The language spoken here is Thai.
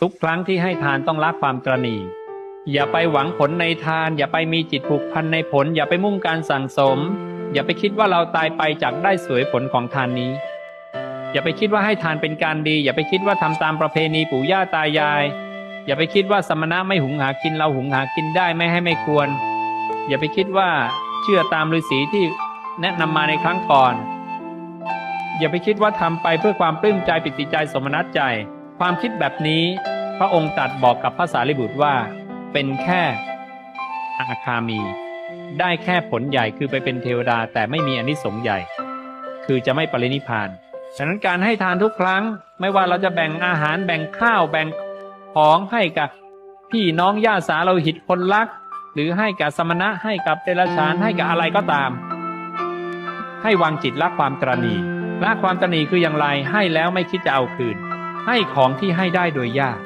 ทุกครั้งที่ให้ทานต้องละความตรณีอย่าไปหวังผลในทาน อย่าไปมีจิตผูกพันในผล อย่าไปมุ่งการสั่งสม อย่าไปคิดว่าเราตายไปจากได้สวยผลของทานนี้ อย่าไปคิดว่าให้ทานเป็นการดี อย่าไปคิดว่าทำตามประเพณีปู่ย่าตายาย อย่าไปคิดว่าสมณะไม่หุงหากินเราหุงหากินได้ไม่ให้ไม่ควร อย่าไปคิดว่าเชื่อตามฤาษีที่แนะนำมาในครั้งก่อน อย่าไปคิดว่าทำไปเพื่อความปลื้มใจปิติใจสมนัตใจ ความคิดแบบนี้พระองค์ตรัดบอกกับพระสารีบุตรว่า เป็นแค่อาคามี ได้แค่ผลใหญ่คือไปเป็นเทวดาแต่ไม่มีอนิสงส์ใหญ่ คือจะไม่ปรินิพานฉะนั้นการให้ทานทุกครั้ง ไม่ว่าเราจะแบ่งอาหารแบ่งข้าวแบ่งของให้กับพี่น้องญาติสาเราหิตคนรัก หรือให้กับสมณะให้กับเดรัจฉานให้กับอะไรก็ตาม ให้วางจิตละความตรณีละความตรณีคืออย่างไรให้แล้วไม่คิดจะเอาคืน ให้ของที่ให้ได้โดยยาก